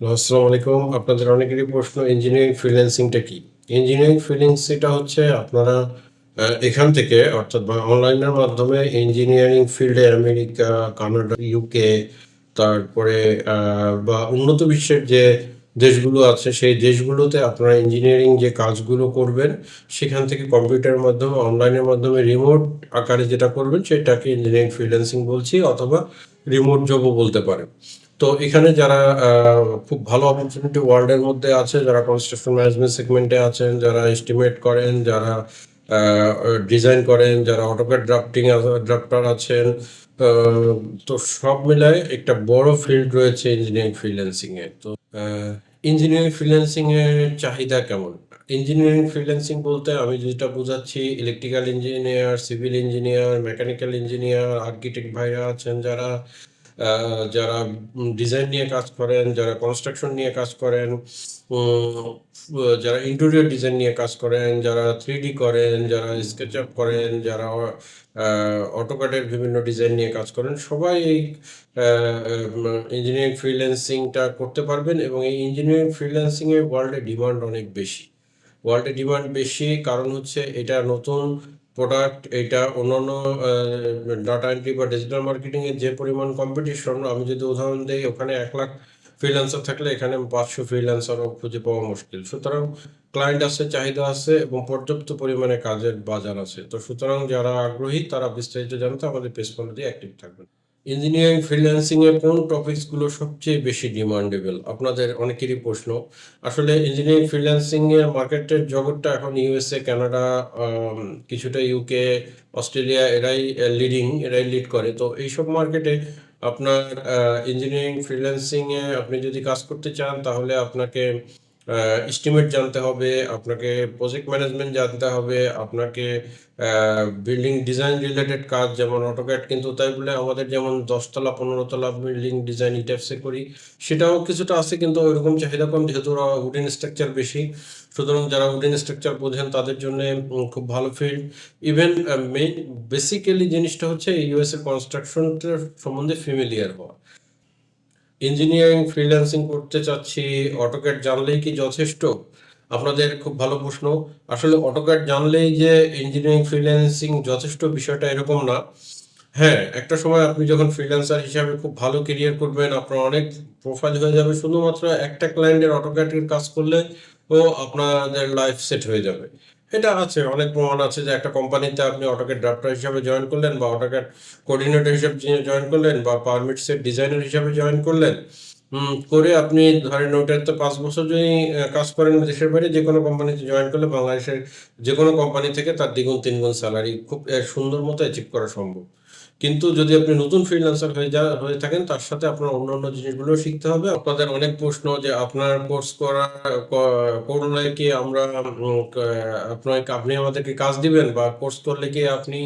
আসসালামু আলাইকুম। আপনাদের অনেকেরই প্রশ্ন ইঞ্জিনিয়ারিং ফ্রিল্যান্সিংটা কি? ইঞ্জিনিয়ারিং ফ্রিল্যান্সিংটা হচ্ছে আপনারা এখান থেকে, অর্থাৎ অনলাইনের মাধ্যমে ইঞ্জিনিয়ারিং ফিল্ডে আমেরিকা, কানাডা ইউকে তারপরে বা উন্নত বিশ্বের যে দেশগুলো আছে, সেই দেশগুলোতে আপনারা ইঞ্জিনিয়ারিং যে কাজগুলো করবেন, সেখান থেকে কম্পিউটারের মাধ্যমে, অনলাইনের মাধ্যমে রিমোট আকারে যেটা করবেন, সেটাকে ইঞ্জিনিয়ারিং ফ্রিল্যান্সিং বলছি, অথবা রিমোট জবও বলতে পারেন। তো এখানে যারা খুব ভালো অপরচুনিটি ওয়ার্ল্ডের মধ্যে আছে, যারা কনস্ট্রাকশন ম্যানেজমেন্ট সেগমেন্টে আছেন, যারা এস্টিমেট করেন, যারা ডিজাইন করেন, যারা অটোক্যাড ড্রাফটিং ড্রাফটার আছেন তো সব মিলায় একটা বড় ফিল্ড রয়েছে ইঞ্জিনিয়ারিং ফ্রিল্যান্সিং এ। তো ইঞ্জিনিয়ারিং ফ্রিল্যান্সিং এর চাহিদা কেমন? ইঞ্জিনিয়ারিং ফ্রিল্যান্সিং বলতে আমি যেটা বোঝাচ্ছি electrical engineer civil engineer mechanical engineer architect ভাইরা আছেন যারা যারা ডিজাইন নিয়ে কাজ করেন, যারা কনস্ট্রাকশন নিয়ে কাজ করেন যারা ইন্টেরিয়র ডিজাইন নিয়ে কাজ করেন, যারা থ্রি করেন, যারা স্কেচ আপ করেন, যারা অটোকাটের বিভিন্ন ডিজাইন নিয়ে কাজ করেন, সবাই এই ইঞ্জিনিয়ারিং ফ্রিল্যান্সিংটা করতে পারবেন এবং এই ইঞ্জিনিয়ারিং ফ্রিল্যান্সিংয়ের ওয়ার্ল্ডে ডিমান্ড অনেক বেশি। ওয়ার্ল্ডে ডিমান্ড বেশি, কারণ হচ্ছে এটা নতুন প্রোডাক্ট এটা অন্যান্য ডাটা এন্ট্রি বা ডিজিটাল মার্কেটিং এর যে পরিমাণ কম্পিটিশন আমি যদি উদাহরণ দিই, ওখানে এক লাখ ফ্রিল্যান্সার থাকলে এখানে পাঁচশো ফ্রিল্যান্সারও খুঁজে পাওয়া মুশকিল। সুতরাং ক্লায়েন্ট আছে, চাহিদা আছে এবং পর্যাপ্ত পরিমাণে কাজের বাজার আছে। তো সুতরাং যারা আগ্রহী, তারা বিস্তারিত জানতে আমাদের পেজ দিয়ে অ্যাক্টিভ থাকবেন। ইঞ্জিনিয়ারিং ফ্রিল্যান্সিং এর কোন টপিকসগুলো সবচেয়ে বেশি ডিমান্ডেবল আপনাদের অনেকেরই প্রশ্ন। আসলে ইঞ্জিনিয়ারিং ফ্রিল্যান্সিং এর মার্কেটের জগৎটা এখন ইউএসএ কানাডা কিছুটা ইউকে অস্ট্রেলিয়া এরাই লিডিং এরাই লিড করে। তো এইসব মার্কেটে আপনার ইঞ্জিনিয়ারিং ফ্রিল্যান্সিং এ আপনি যদি কাজ করতে চান, তাহলে আপনাকে এস্টিমেট জানতে হবে, আপনাকে প্রজেক্ট ম্যানেজমেন্ট জানতে হবে, আপনাকে বিল্ডিং ডিজাইন রিলেটেড কাজ যেমন অটোক্যাড কিন্তু তাই বলে আমাদের যেমন দশতলা পনেরো তলা বিল্ডিং ডিজাইন ই টাইপসে করি, সেটাও কিছুটা আছে কিন্তু ওইরকম চাহিদা কম যেহেতু ওরা উডেন স্ট্রাকচার বেশি। সুতরাং যারা উডেন স্ট্রাকচার বোঝেন তাদের জন্য খুব ভালো ফিল্ড ইভেন মেইন বেসিক্যালি জিনিসটা হচ্ছে ইউএসএ এর কনস্ট্রাকশনটার সম্বন্ধে ফেমিলিয়ার হওয়া। ইঞ্জিনিয়ারিং ফ্রিল্যান্সিং করতে চাচ্ছি অটোক্যাড জানলেই কি যথেষ্ট? আপনাদের খুব ভালো প্রশ্ন। আসলে অটোক্যাড জানলেই যে ইঞ্জিনিয়ারিং ফ্রিল্যান্সিং যথেষ্ট বিষয়টা এরকম না। হ্যাঁ একটা সময় আপনি যখন ফ্রিল্যান্সার হিসাবে খুব ভালো কেরিয়ার করবেন, আপনার অনেক প্রোফাইল হয়ে যাবে। শুধুমাত্র একটা ক্লায়েন্টের অটোক্যাটের কাজ করলে ও আপনাদের লাইফ সেট হয়ে যাবে। এটা আছে, অনেক প্রমাণ আছে যে একটা কোম্পানিতে আপনি অটোকে ড্রাফটার হিসাবে জয়েন করলেন বা অটোকে কোঅর্ডিনেটর হিসাবে জয়েন করলেন বা পারমিট সেট ডিজাইনার হিসাবে জয়েন করলেন করে আপনি ধরেন ওটাতে পাঁচ বছর যদি কাজ করেন দেশের বাইরে, যে কোনো কোম্পানিতে জয়েন করলে বাংলাদেশের যে কোনো কোম্পানি থেকে তার দ্বিগুণ, তিনগুণ স্যালারি খুব সুন্দর মতো অ্যাচিভ করা সম্ভব। কিন্তু যদি আপনি নতুন ফ্রিল্যান্সার হয়ে যা, হয়ে থাকেন, তার সাথে আপনার অন্যান্য জিনিসগুলো শিখতে হবে। আপনাদের অনেক প্রশ্ন যে আপনার কোর্স করা করলে কি আমরা আপনার আপনি আমাদেরকে কাজ দিবেন? বা কোর্স করলে কি আপনি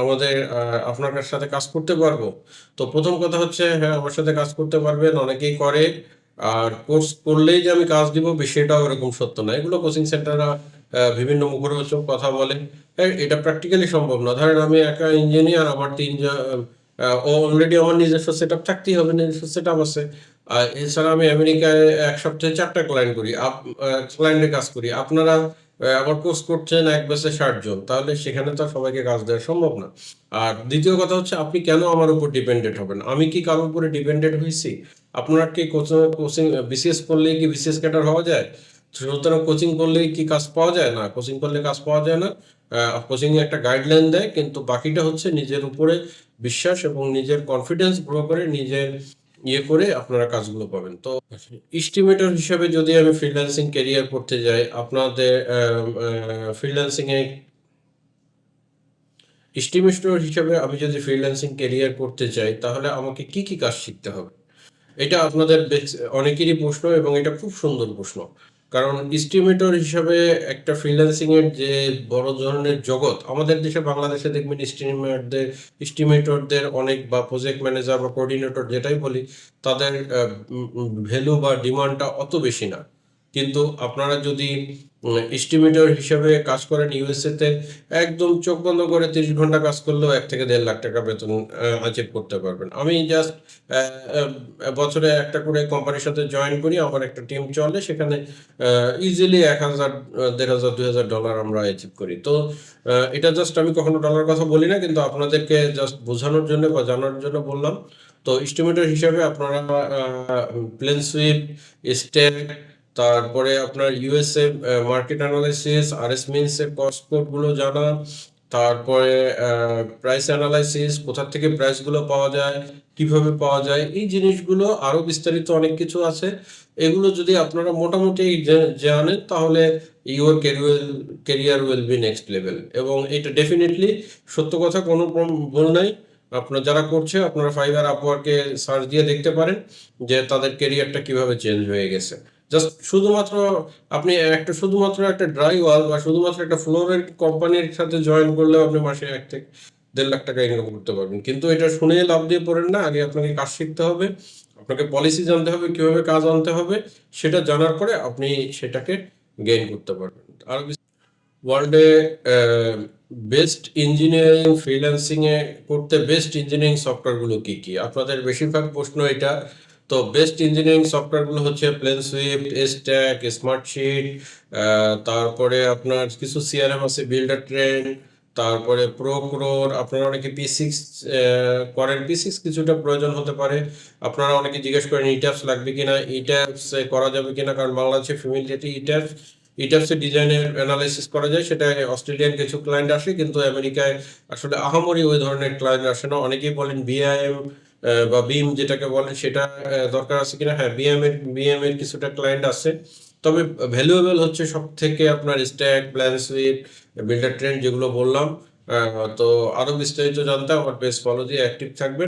আমাদের আপনার সাথে কাজ করতে পারব? তো প্রথম কথা হচ্ছে হ্যাঁ আমার সাথে কাজ করতে পারবেন, অনেকেই করে। আর কোর্স করলেই যে আমি কাজ দিব, বিষয়টাও এরকম সত্য না। এগুলো কোচিং সেন্টাররা বিভিন্ন মুখরোচক কথা বলে। এটা প্র্যাকটিক্যালি সম্ভব না। ধরেন আমি একা ইঞ্জিনিয়ার আমার তিন অলরেডি আমার নিজস্ব সেট আপ থাকতেই হবে, নিজস্ব সেট আপ আছে। আর এছাড়া আমি আমেরিকায় এক সপ্তাহে চারটা ক্লায়েন্ট করি। ক্লায়েন্টের কাজ করি। আপনারা আবার কোর্স করছেন এক বেসে ষাট জন। তাহলে সেখানে তো সবাইকে কাজ দেওয়া সম্ভব না। আর দ্বিতীয় কথা হচ্ছে, আপনি কেন আমার উপর ডিপেন্ডেন্ট হবেন? আমি কি কারোর উপরে ডিপেন্ডেন্ট হয়েছি? আপনারা কি কোচিং বিসিএস করলেই কি বিসিএস ক্যাডার হওয়া যায়? সুতরাং কোচিং করলেই কি কাজ পাওয়া যায়? না কোচিং করলে কাজ পাওয়া যায় না। কোচিং একটা গাইডলাইন দেয়, কিন্তু বাকিটা হচ্ছে নিজের উপরে বিশ্বাস এবং নিজের কনফিডেন্স গ্রো করে, নিজের ইয়ে করে আপনারা কাজগুলো পাবেন। তো এস্টিমেটর হিসাবে যদি আমি ফ্রিল্যান্সিং ক্যারিয়ার করতে যাই, আপনাদের ফ্রিল্যান্সিং এ এস্টিমেটর হিসাবে আমি যদি ফ্রিল্যান্সিং ক্যারিয়ার করতে চাই তাহলে আমাকে কি কি কাজ শিখতে হবে? এটা আপনাদের অনেকেরই প্রশ্ন এবং এটা খুব সুন্দর প্রশ্ন। কারণ এস্টিমেটর হিসাবে একটা ফ্রিল্যান্সিং এর যে বড় ধরনের জগৎ, আমাদের দেশে বাংলাদেশে দেখবেন এস্টিমেটরদের ইস্টিমেটরদের অনেক বা প্রজেক্ট ম্যানেজার বা কোঅর্ডিনেটর যেটাই বলি, তাদের ভ্যালু বা ডিমান্ডটা অত বেশি না। কিন্তু আপনারা যদি এস্টিমেটর হিসাবে কাজ করেন ইউএসএ তে, একদম চোখ বন্ধ করে তিরিশ ঘণ্টা কাজ করলেও এক থেকে দেড় লাখ টাকা বেতন অ্যাচিভ করতে পারবেন। আমি জাস্ট বছরে একটা করে কোম্পানির সাথে জয়েন করি, আমার একটা টিম চলে, সেখানে ইজিলি এক হাজার দেড় হাজার, দুই হাজার ডলার আমরা অ্যাচিভ করি। তো এটা জাস্ট আমি কখনো ডলার কথা বলি না, কিন্তু আপনাদেরকে জাস্ট বোঝানোর জন্য বা জানার জন্য বললাম। তো এস্টিমেটর হিসাবে আপনারা প্লেন সুইপ স্টেক তারপরে আপনার USA market analysis R S মিনসের cost কোডগুলো জানা, তারপরে প্রাইস অ্যানালাইসিস কোথা থেকে প্রাইসগুলো পাওয়া যায়, কীভাবে পাওয়া যায়, এই জিনিসগুলো আরও বিস্তারিত অনেক কিছু আছে। এগুলো যদি আপনারা মোটামুটি জানেন, তাহলে your career career will be next level এবং এটা ডেফিনেটলি সত্য কথা, কোনো ভুল নাই। আপনার যারা করছে, আপনারা ফাইবার আপওয়ার্কে সার্চ দিয়ে দেখতে পারেন যে তাদের ক্যারিয়ারটা কীভাবে চেঞ্জ হয়ে গেছে। জাস্ট শুধুমাত্র আপনি একটা শুধুমাত্র একটা ড্রাই ওয়াল বা শুধুমাত্র একটা ফ্লোরের কোম্পানির সাথে জয়েন করলেও আপনি মাসে এক থেকে দেড় লাখ টাকা ইনকাম করতে পারবেন। কিন্তু এটা শুনে লাভ দিয়ে পড়েন না, আগে আপনাকে কাজ শিখতে হবে, আপনাকে পলিসি জানতে হবে, কীভাবে কাজ আনতে হবে, সেটা জানার পরে আপনি সেটাকে গেইন করতে পারবেন। আর ওয়ার্ল্ডে বেস্ট ইঞ্জিনিয়ারিং ফ্রিল্যান্সিং এ করতে বেস্ট ইঞ্জিনিয়ারিং সফটওয়্যারগুলো কি কি? আপনাদের বেশিরভাগ প্রশ্ন এটা তো বেস্ট ইঞ্জিনিয়ারিং সফটওয়্যারগুলো হচ্ছে প্লেন সুইফট স্ট্যাক স্মার্টশিট তারপরে আপনার কিছু সিআরএম আছে বিল্ডার ট্রেন্ড তারপরে প্রো প্রোক্রোর আপনারা অনেকে পি সিক্স করেন। পি সিক্স কিছুটা প্রয়োজন হতে পারে। আপনারা অনেকে জিজ্ঞেস করেন ইটাপস লাগবে কিনা? ইটাপস করা যাবে কিনা? কারণ বাংলাদেশে ফ্যামিলিটি ইটাপস ইটাপসের ডিজাইনের অ্যানালাইসিস করা যায়। সেটা অস্ট্রেলিয়ান কিছু ক্লায়েন্ট আসে, কিন্তু আমেরিকায় আসলে আহামরি ওই ধরনের ক্লায়েন্ট আসে না। অনেকেই বলেন বিআইএম বা বিম যেটাকে বলেন সেটা দরকার আছে কিনা? হ্যাঁ বিএম এর বিএম এর কিছুটা ক্লায়েন্ট আছে। তবে ভ্যালুয়েবল হচ্ছে সব থেকে আপনার stack plan suite builder trend যেগুলো বললাম। তো আরও বিস্তারিত জানতে আমার পেজ ফলো দিয়ে অ্যাক্টিভ থাকবেন।